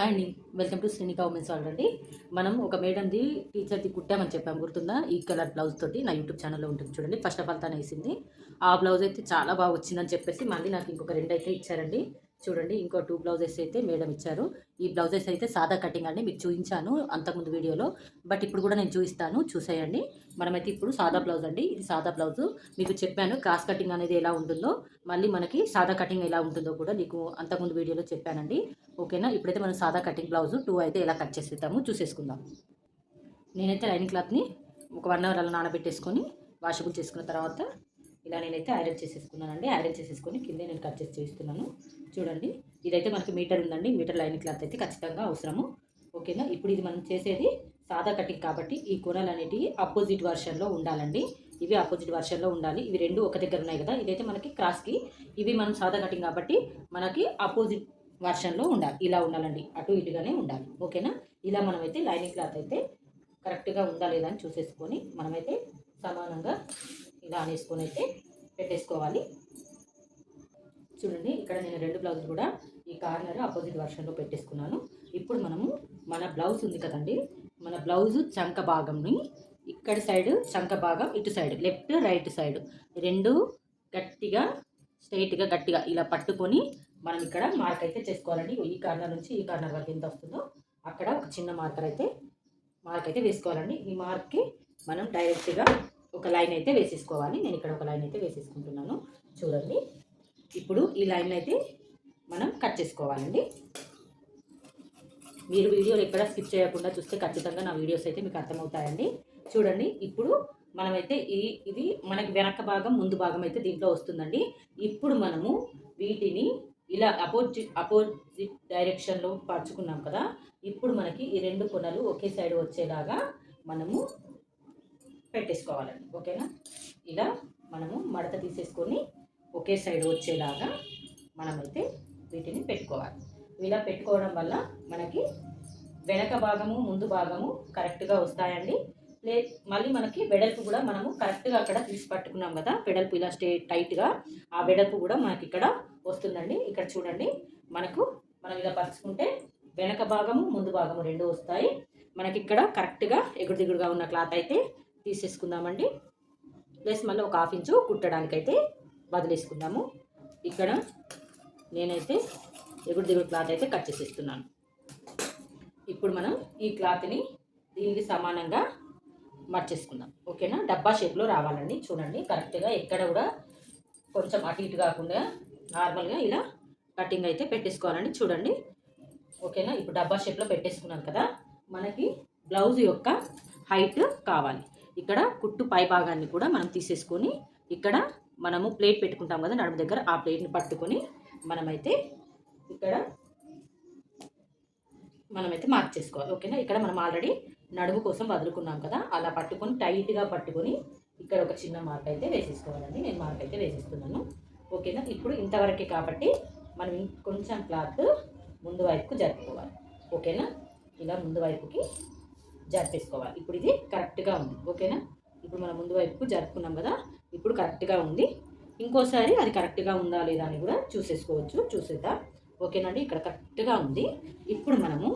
Hi అండి welcome to Srinika women's already మనం ఒక మేడంది టీచర్ది కుట్టామని చెప్పాం గుర్తుందా? ఈ కలర్ బ్లౌజ్ తోటి నా యూట్యూబ్ ఛానల్లో ఉంటుంది చూడండి. ఫస్ట్ ఆఫ్ ఆల్ తను వేసింది ఆ బ్లౌజ్ అయితే చాలా బాగా వచ్చిందని చెప్పేసి మళ్ళీ నాకు ఇంకొక రెండు అయితే ఇచ్చారండి. చూడండి ఇంకో టూ బ్లౌజెస్ అయితే మేడం ఇచ్చారు. ఈ బ్లౌజెస్ అయితే సాదా కటింగ్ అండి మీకు చూపించాను అంతకుముందు వీడియోలో. బట్ ఇప్పుడు కూడా నేను చూపిస్తాను చూసేయండి. మనమైతే ఇప్పుడు సాదా బ్లౌజ్ అండి ఇది సాదా బ్లౌజ్ మీకు చెప్పాను క్రాస్ కటింగ్ అనేది ఎలా ఉంటుందో మళ్ళీ మనకి సాదా కటింగ్ ఎలా ఉంటుందో కూడా మీకు అంతకుముందు వీడియోలో చెప్పానండి. ఓకేనా? ఇప్పుడైతే మనం సాదా కటింగ్ బ్లౌజ్ టూ అయితే ఎలా కట్ చేసేద్దాము చూసేసుకుందాం. నేనైతే లైనింగ్ క్లాత్ని ఒక వన్ అవర్ అలా నానబెట్టేసుకొని వాషబుల్ చేసుకున్న తర్వాత ఇలా నేనైతే ఐరన్ చేసేసుకున్నానండి. ఐరన్ చేసేసుకొని కింద నేను కట్ చేసి చేస్తున్నాను చూడండి. ఇదైతే మనకి మీటర్ ఉందండి. మీటర్ లైనింగ్ క్లాత్ అయితే ఖచ్చితంగా అవసరము. ఓకేనా? ఇప్పుడు ఇది మనం చేసేది సాదా కటింగ్ కాబట్టి ఈ కూరలు అనేటివి అపోజిట్ వర్షన్లో ఉండాలండి. ఇవి అపోజిట్ వర్షన్లో ఉండాలి. ఇవి రెండు ఒక దగ్గర ఉన్నాయి కదా. ఇదైతే మనకి క్రాస్కి ఇవి మనం సాదా కటింగ్ కాబట్టి మనకి అపోజిట్ వర్షన్లో ఉండాలి. ఇలా ఉండాలండి. అటు ఇటుగానే ఉండాలి. ఓకేనా? ఇలా మనమైతే లైనింగ్ క్లాత్ అయితే కరెక్ట్గా ఉందా లేదా అని చూసేసుకొని మనమైతే సమానంగా ఇలా అనేసుకొని అయితే పెట్టేసుకోవాలి. చూడండి ఇక్కడ నేను రెండు బ్లౌజులు కూడా ఈ కార్నర్ ఆపోజిట్ వర్షన్లో పెట్టేసుకున్నాను. ఇప్పుడు మనము మన బ్లౌజ్ ఉంది కదండి మన బ్లౌజ్ చంక భాగంని ఇక్కడ సైడ్ చంక భాగం ఇటు సైడ్ లెఫ్ట్ రైట్ సైడ్ రెండు గట్టిగా స్ట్రైట్గా గట్టిగా ఇలా పట్టుకొని మనం ఇక్కడ మార్క్ అయితే చేసుకోవాలండి. ఈ కార్నర్ నుంచి ఈ కార్నర్ వరకు ఎంత వస్తుందో అక్కడ ఒక చిన్న మార్కర్ అయితే మార్క్ అయితే వేసుకోవాలండి. ఈ మార్క్కి మనం డైరెక్ట్గా ఒక లైన్ అయితే వేసేసుకోవాలి. నేను ఇక్కడ ఒక లైన్ అయితే వేసేసుకుంటున్నాను. చూడండి. ఇప్పుడు ఈ లైన్ అయితే మనం కట్ చేసుకోవాలండి. మీరు వీడియోలు ఎక్కడ స్కిప్ చేయకుండా చూస్తే ఖచ్చితంగా నా వీడియోస్ అయితే మీకు అర్థమవుతాయండి. చూడండి. ఇప్పుడు మనమైతే ఈ ఇది మనకి వెనక భాగం ముందు భాగం అయితే దీంట్లో వస్తుందండి. ఇప్పుడు మనము వీటిని ఇలా అపోజిట్ అపోజిట్ డైరెక్షన్లో పరుచుకున్నాం కదా. ఇప్పుడు మనకి ఈ రెండు కొనలు ఒకే సైడ్ వచ్చేలాగా మనము పెట్టేసుకోవాలండి ఓకేనా? ఇలా మనము మడత తీసేసుకొని ఒకే సైడ్ వచ్చేలాగా మనమైతే వీటిని పెట్టుకోవాలి. ఇలా పెట్టుకోవడం వల్ల మనకి వెనక భాగము ముందు భాగము కరెక్ట్గా వస్తాయండి. లే మళ్ళీ మనకి వెడల్పు కూడా మనము కరెక్ట్గా అక్కడ తీసి పట్టుకున్నాం కదా వెడల్పు ఇలా స్టే టైట్గా ఆ వెడల్పు కూడా మనకి ఇక్కడ వస్తుందండి. ఇక్కడ చూడండి మనకు మనం ఇలా పరుచుకుంటే వెనక భాగము ముందు భాగము రెండు వస్తాయి. మనకి ఇక్కడ కరెక్ట్గా ఎగుడు దిగుడుగా ఉన్న క్లాత్ అయితే తీసేసుకుందామండి. ప్లస్ మళ్ళీ ఒక హాఫ్ ఇంచు కుట్టడానికైతే వదిలేసుకుందాము. ఇక్కడ నేనైతే ఎగుడు దిగుడు క్లాత్ అయితే కట్ చేసేస్తున్నాను. ఇప్పుడు మనం ఈ క్లాత్ని దీనికి సమానంగా మర్చేసుకుందాం ఓకేనా? డబ్బా షేప్లో రావాలండి. చూడండి కరెక్ట్గా ఎక్కడ కూడా కొంచెం అటు ఇటు కాకుండా నార్మల్గా ఇలా కటింగ్ అయితే పెట్టేసుకోవాలండి. చూడండి ఓకేనా? ఇప్పుడు డబ్బా షేప్లో పెట్టేసుకున్నాను కదా మనకి బ్లౌజ్ యొక్క హైట్ కావాలి. ఇక్కడ కుట్టు పై భాగాన్ని కూడా మనం తీసేసుకొని ఇక్కడ మనము ప్లేట్ పెట్టుకుంటాం కదా నడుము దగ్గర ఆ ప్లేట్ని పట్టుకొని మనమైతే ఇక్కడ మనమైతే మార్క్ చేసుకోవాలి. ఓకేనా? ఇక్కడ మనం ఆల్రెడీ నడుము కోసం వదులుకున్నాం కదా అలా పట్టుకొని టైట్గా పట్టుకొని ఇక్కడ ఒక చిన్న మార్క్ అయితే వేసేసుకోవాలండి. నేను మార్క్ అయితే వేసేస్తున్నాను. ఓకేనా? ఇప్పుడు ఇంతవరకే కాబట్టి మనం కొంచెం క్లాత్ ముందు వైపుకు జరుపుకోవాలి. ఓకేనా? ఇలా ముందు వైపుకి జరిపేసుకోవాలి. ఇప్పుడు ఇది కరెక్ట్గా ఉంది. ఓకేనా? ఇప్పుడు మనం ముందు వైపుకు జరుపుకున్నాం కదా ఇప్పుడు కరెక్ట్గా ఉంది. ఇంకోసారి అది కరెక్ట్గా ఉందా లేదా అని కూడా చూసేసుకోవచ్చు. చూసేద్దాం. ఓకేనండి? ఇక్కడ కరెక్ట్గా ఉంది. ఇప్పుడు మనము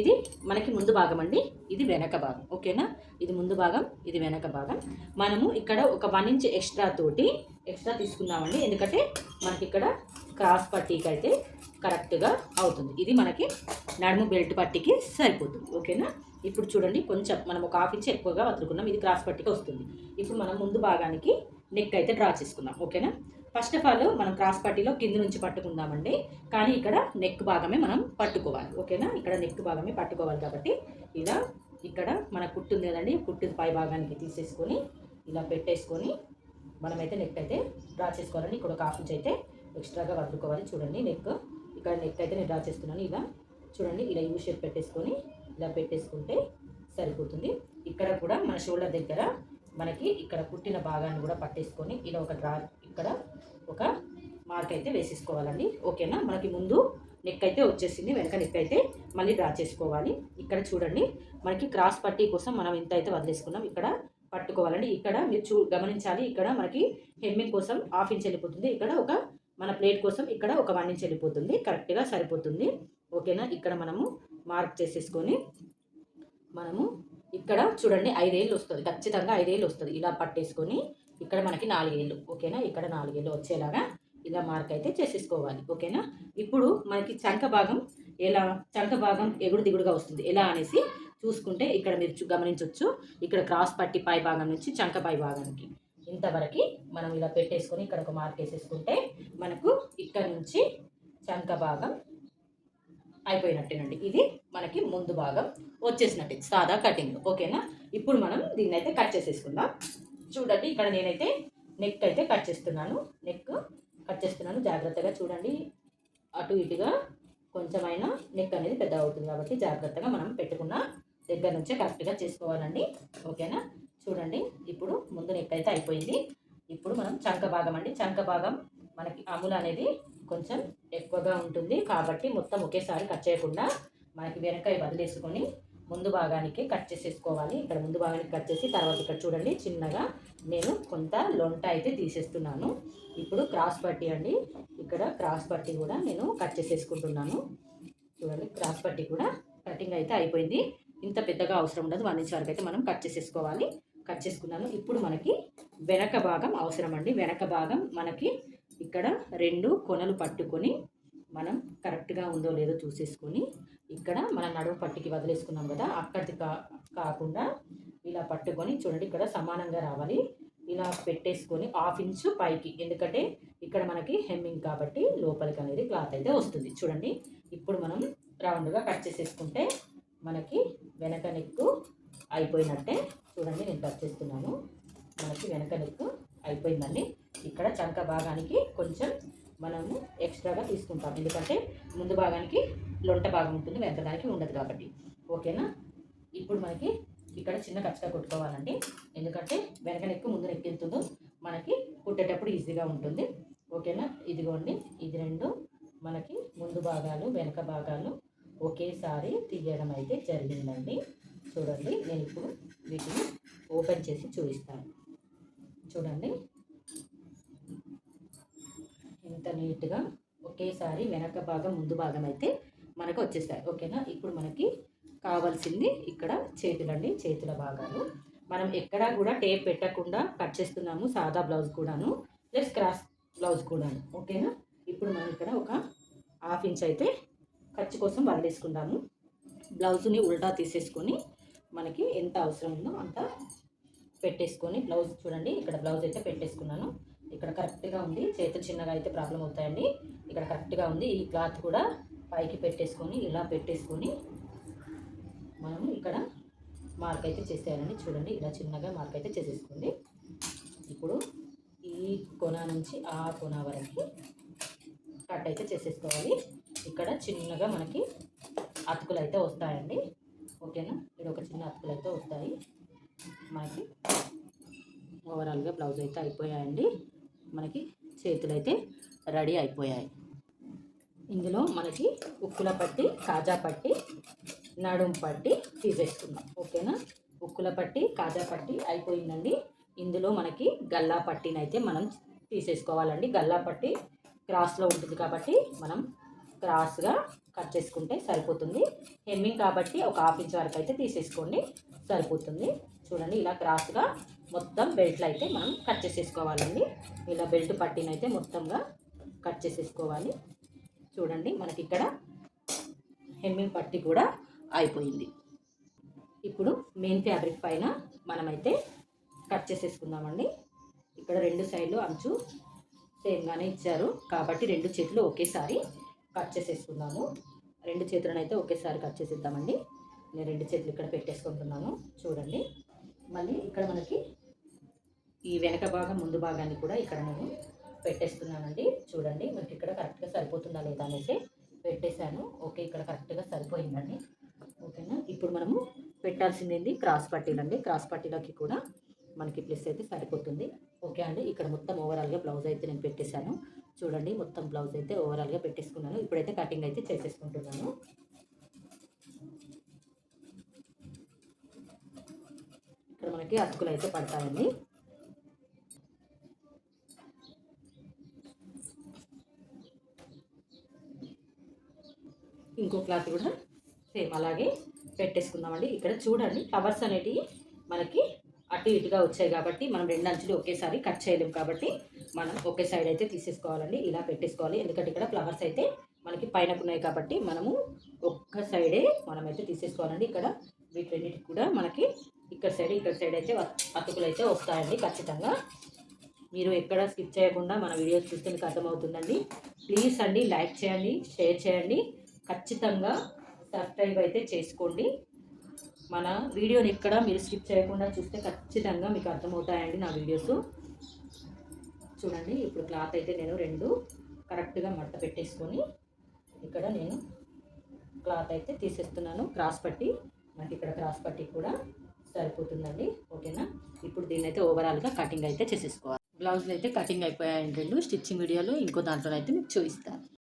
ఇది మనకి ముందు భాగం అండి. ఇది వెనక భాగం. ఓకేనా? ఇది ముందు భాగం ఇది వెనక భాగం. మనము ఇక్కడ ఒక వన్ ఇంచ్ ఎక్స్ట్రా తోటి ఎక్స్ట్రా తీసుకుందామండి. ఎందుకంటే మనకి ఇక్కడ క్రాస్ పట్టీకి అయితే కరెక్ట్గా అవుతుంది. ఇది మనకి నడుము బెల్ట్ పట్టీకి సరిపోతుంది. ఓకేనా? ఇప్పుడు చూడండి కొంచెం మనం ఒక హాఫ్ ఇంచ్ ఎక్కువగా వదులుకున్నాం. ఇది క్రాస్ పట్టీకి వస్తుంది. ఇప్పుడు మనం ముందు భాగానికి నెక్ అయితే డ్రా చేసుకుందాం. ఓకేనా? ఫస్ట్ ఆఫ్ ఆల్ మనం క్రాస్ పట్టీలో కింద నుంచి పట్టుకుందామండి. కానీ ఇక్కడ నెక్ భాగమే మనం పట్టుకోవాలి. ఓకేనా? ఇక్కడ నెక్ భాగమే పట్టుకోవాలి కాబట్టి ఇలా ఇక్కడ మన కుట్టుంది కదండి. కుట్టు పై భాగానికి తీసేసుకొని ఇలా పెట్టేసుకొని మనమైతే నెక్ అయితే డ్రా చేసుకోవాలని ఇక్కడ ఒక హాఫ్ ఇంచ్ అయితే ఎక్స్ట్రాగా వదులుకోవాలి. చూడండి నెక్ ఇక్కడ నెక్ అయితే నేను డ్రా చేస్తున్నాను. ఇలా చూడండి ఇలా యూ షేప్ పెట్టేసుకొని ఇలా పెట్టేసుకుంటే సరిపోతుంది. ఇక్కడ కూడా మన షోల్డర్ దగ్గర మనకి ఇక్కడ కుట్టిన భాగాన్ని కూడా పట్టేసుకొని ఇలా ఒక డ్రా ఇక్కడ ఒక మార్క్ అయితే వేసేసుకోవాలండి. ఓకేనా? మనకి ముందు నెక్ అయితే వచ్చేసింది. వెనక నెక్ అయితే మళ్ళీ డ్రా చేసుకోవాలి. ఇక్కడ చూడండి మనకి క్రాస్ పట్టీ కోసం మనం ఇంత అయితే వదిలేసుకున్నాం. ఇక్కడ పట్టుకోవాలండి. ఇక్కడ మీరు చూ గమనించాలి. ఇక్కడ మనకి హెమ్మింగ్ కోసం హాఫ్ ఇంచ్ వెళ్ళిపోతుంది. ఇక్కడ ఒక మన ప్లేట్ కోసం ఇక్కడ ఒక వన్ ఇంచ్ వెళ్ళిపోతుంది. కరెక్ట్గా సరిపోతుంది. ఓకేనా? ఇక్కడ మనము మార్క్ చేసేసుకొని మనము ఇక్కడ చూడండి ఐదేళ్ళు వస్తుంది. ఖచ్చితంగా ఐదేళ్ళు వస్తుంది. ఇలా పట్టేసుకొని ఇక్కడ మనకి నాలుగేళ్ళు. ఓకేనా? ఇక్కడ నాలుగేళ్ళు వచ్చేలాగా ఇలా మార్క్ అయితే చేసేసుకోవాలి. ఓకేనా? ఇప్పుడు మనకి చంక భాగం ఎలా చంక భాగం ఎగుడు దిగుడుగా వస్తుంది. ఎలా అనేసి చూసుకుంటే ఇక్కడ మీరు గమనించవచ్చు ఇక్కడ క్రాస్ పట్టి పై భాగం నుంచి చంక పై భాగానికి. ఇంతవరకు మనం ఇలా పెట్టేసుకొని ఇక్కడ ఒక మార్క్ వేసేసుకుంటే మనకు ఇక్కడ నుంచి చంక భాగం అయిపోయినట్టేనండి. ఇది మనకి ముందు భాగం వచ్చేసినట్టే. సాదా కటింగ్. ఓకేనా? ఇప్పుడు మనం దీన్ని అయితే కట్ చేసేసుకుందాం. చూడండి ఇక్కడ నేనైతే నెక్ అయితే కట్ చేస్తున్నాను. నెక్ కట్ చేస్తున్నాను. జాగ్రత్తగా చూడండి. అటు ఇటుగా కొంచెమైనా నెక్ అనేది పెద్ద అవుతుంది కాబట్టి జాగ్రత్తగా మనం పెట్టుకున్న దగ్గర నుంచే కరెక్ట్గా చేసుకోవాలండి. ఓకేనా? చూడండి. ఇప్పుడు ముందు నెక్కైతే అయితే అయిపోయింది. ఇప్పుడు మనం చంక భాగం అండి. చంక భాగం మనకి అములు అనేది కొంచెం ఎక్కువగా ఉంటుంది. కాబట్టి మొత్తం ఒకేసారి కట్ చేయకుండా మనకి వెనకాయ వదిలేసుకొని ముందు భాగానికి కట్ చేసేసుకోవాలి. ఇక్కడ ముందు భాగానికి కట్ చేసి తర్వాత ఇక్కడ చూడండి. చిన్నగా నేను కొంత లొంట అయితే తీసేస్తున్నాను. ఇప్పుడు క్రాస్ పట్టి అండి. ఇక్కడ క్రాస్ పట్టి కూడా నేను కట్ చేసేసుకుంటున్నాను. చూడండి. క్రాస్ పట్టి కూడా కటింగ్ అయితే అయిపోయింది. ఇంత పెద్దగా అవసరం ఉండదు. వన్ ఇంచ్ వరకు అయితే మనం కట్ చేసేసుకోవాలి. కట్ చేసుకున్నాను. ఇప్పుడు మనకి వెనక భాగం అవసరం అండి వెనక భాగం మనకి ఇక్కడ రెండు కొనలు పట్టుకొని మనం కరెక్ట్గా ఉందో లేదో చూసేసుకొని ఇక్కడ మన నడుము పట్టుకి వదిలేసుకున్నాం కదా అక్కడిది కా కాకుండా ఇలా పట్టుకొని చూడండి ఇక్కడ సమానంగా రావాలి. ఇలా పెట్టేసుకొని హాఫ్ ఇంచు పైకి ఎందుకంటే ఇక్కడ మనకి హెమ్మింగ్ కాబట్టి లోపలికి అనేది క్లాత్ అయితే వస్తుంది. చూడండి ఇప్పుడు మనం రౌండ్గా కట్ చేసేసుకుంటే మనకి వెనక నెక్కు అయిపోయినట్టే చూడండి నేను కట్ చేస్తున్నాను. మనకి వెనక నెక్కు అయిపోయిందండి. ఇక్కడ చంక భాగానికి కొంచెం మనము ఎక్స్ట్రాగా తీసుకుంటాం. ఎందుకంటే ముందు భాగానికి లొంట భాగం ఉంటుంది వెనక దానికి ఉండదు కాబట్టి. ఓకేనా? ఇప్పుడు మనకి ఇక్కడ చిన్న కచ్చగా కొట్టుకోవాలండి. ఎందుకంటే వెనక నెక్కు ముందు నెక్కెళ్తుందో మనకి కుట్టేటప్పుడు ఈజీగా ఉంటుంది. ఓకేనా? ఇదిగోండి. ఇది రెండు. మనకి ముందు భాగాలు వెనక భాగాలు ఒకేసారి తీయడం అయితే జరిగిందండి. చూడండి నేను ఇప్పుడు వీటిని ఓపెన్ చేసి చూపిస్తాను. చూడండి. ఎంత నీట్గా ఒకేసారి వెనక భాగం ముందు భాగం అయితే మనకు వచ్చేస్తాయి. ఓకేనా? ఇప్పుడు మనకి కావాల్సింది ఇక్కడ చేతులండి చేతుల భాగాలు. మనం ఎక్కడా కూడా టేప్ పెట్టకుండా కట్ చేస్తున్నాము సాదా బ్లౌజ్ కూడాను. ప్లస్ క్రాస్ బ్లౌజ్ కూడాను. ఓకేనా? ఇప్పుడు మనం ఇక్కడ ఒక హాఫ్ ఇంచ్ అయితే ఖర్చు కోసం వదిలేసుకుందాము బ్లౌజ్ని ఉల్టా తీసేసుకొని మనకి ఎంత అవసరం ఉందో అంత పెట్టేసుకొని బ్లౌజ్ చూడండి ఇక్కడ బ్లౌజ్ అయితే పెట్టేసుకున్నాను. ఇక్కడ కరెక్ట్గా ఉంది. చేతులు చిన్నగా అయితే ప్రాబ్లం అవుతాయండి. ఇక్కడ కరెక్ట్గా ఉంది. ఈ క్లాత్ కూడా పైకి పెట్టేసుకొని ఇలా పెట్టేసుకొని మనము ఇక్కడ మార్క్ అయితే చేసేయాలండి. చూడండి ఇలా చిన్నగా మార్క్ అయితే చేసేసుకోండి. ఇప్పుడు ఈ కొన నుంచి ఆ కొన వరకు కట్ అయితే చేసేసుకోవాలి. ఇక్కడ చిన్నగా మనకి అతుకులు అయితే వస్తాయండి. ఓకేనా? ఇక్కడ ఒక చిన్న అతుకులు అయితే వస్తాయి. మనకి ఓవరాల్గా బ్లౌజ్ అయితే అయిపోయాయండి. మనకి చేతులు అయితే రెడీ అయిపోయాయి. ఇందులో మనకి ఉక్కుల పట్టి కాజా పట్టి నడుం పట్టి తీసేసుకుందాం. ఓకేనా? ఉక్కుల పట్టి కాజా పట్టి అయిపోయిందండి. ఇందులో మనకి గల్లా పట్టినైతే అయితే మనం తీసేసుకోవాలండి. గల్లా పట్టి క్రాస్లో ఉంటుంది కాబట్టి మనం క్రాస్గా కట్ చేసుకుంటే సరిపోతుంది. హెమ్మింగ్ కాబట్టి ఒక హాఫ్ ఇంచ్ వరకు అయితే తీసేసుకోండి. సరిపోతుంది. చూడండి ఇలా క్రాస్గా మొత్తం బెల్ట్లు అయితే మనం కట్ చేసేసుకోవాలండి. ఇలా బెల్ట్ పట్టినైతే అయితే మొత్తంగా కట్ చేసేసుకోవాలి. చూడండి మనకి ఇక్కడ హెమ్మింగ్ పట్టి కూడా అయిపోయింది. ఇప్పుడు మెయిన్ ఫ్యాబ్రిక్ పైన మనమైతే కట్ చేసేసుకుందామండి. ఇక్కడ రెండు సైడ్లు అంచు సేమ్గానే ఇచ్చారు. కాబట్టి రెండు చేతులు ఒకేసారి కట్ చేసేసుకుందాము. రెండు చేతులను అయితే ఒకేసారి కట్ చేసేద్దామండి. నేను రెండు చేతులు ఇక్కడ పెట్టేసుకుంటున్నాను. చూడండి. మళ్ళీ ఇక్కడ మనకి ఈ వెనక భాగం ముందు భాగాన్ని కూడా ఇక్కడ నేను పెట్టేస్తున్నానండి. చూడండి. మనకి ఇక్కడ కరెక్ట్గా సరిపోతుందా లేదా అనేసి పెట్టేశాను. ఓకే ఇక్కడ కరెక్ట్గా సరిపోయిందండి. ఓకేనా? ఇప్పుడు మనము పెట్టాల్సింది క్రాస్ పట్టీలండి. క్రాస్ పట్టీలకి కూడా మనకి ప్లస్ అయితే సరిపోతుంది. ఓకే అండి. ఇక్కడ మొత్తం ఓవరాల్గా బ్లౌజ్ అయితే నేను పెట్టేశాను. చూడండి మొత్తం బ్లౌజ్ అయితే ఓవరాల్గా పెట్టేసుకున్నాను. ఇప్పుడైతే కటింగ్ అయితే చేసేసుకుంటున్నాను. ఇక్కడ మనకి అతుకులు అయితే పడతాయండి. ఇంకో క్లాత్ కూడా సేమ్ అలాగే పెట్టేసుకుందామండి. ఇక్కడ చూడండి కవర్స్ అనేటివి మనకి అటు ఇటుగా వచ్చాయి కాబట్టి మనం రెండు అంచులు ఒకేసారి కట్ చేయలేము కాబట్టి మనం ఒకే సైడ్ అయితే తీసేసుకోవాలండి. ఇలా పెట్టేసుకోవాలి. ఎందుకంటే ఇక్కడ ఫ్లవర్స్ అయితే మనకి పైన ఉన్నాయి కాబట్టి మనము ఒక్క సైడే మనమైతే తీసేసుకోవాలండి. ఇక్కడ వీటన్నిటికి కూడా మనకి ఇక్కడ సైడ్ ఇక్కడ సైడ్ అయితే అతుకులు అయితే వస్తాయండి ఖచ్చితంగా. మీరు ఎక్కడ స్కిప్ చేయకుండా మన వీడియోస్ చూస్తే మీకు అర్థమవుతుందండి. ప్లీజ్ అండి లైక్ చేయండి షేర్ చేయండి. ఖచ్చితంగా సబ్స్క్రైబ్ అయితే చేసుకోండి. మన వీడియోని ఇక్కడ మీరు స్కిప్ చేయకుండా చూస్తే ఖచ్చితంగా మీకు అర్థమవుతాయండి నా వీడియోస్. చూడండి ఇప్పుడు క్లాత్ అయితే నేను రెండు కరెక్ట్గా మడత పెట్టేసుకొని ఇక్కడ నేను క్లాత్ అయితే తీసేస్తున్నాను. క్రాస్ పట్టి మనకి ఇక్కడ క్రాస్ పట్టి కూడా సరిపోతుందండి. ఓకేనా? ఇప్పుడు దీన్ని అయితే ఓవరాల్గా కటింగ్ అయితే చేసేసుకోవాలి. బ్లౌజ్లు అయితే కటింగ్ అయిపోయాయండి రెండు. స్టిచ్చింగ్ వీడియోలు ఇంకో దాంట్లో అయితే మీకు చూపిస్తాను.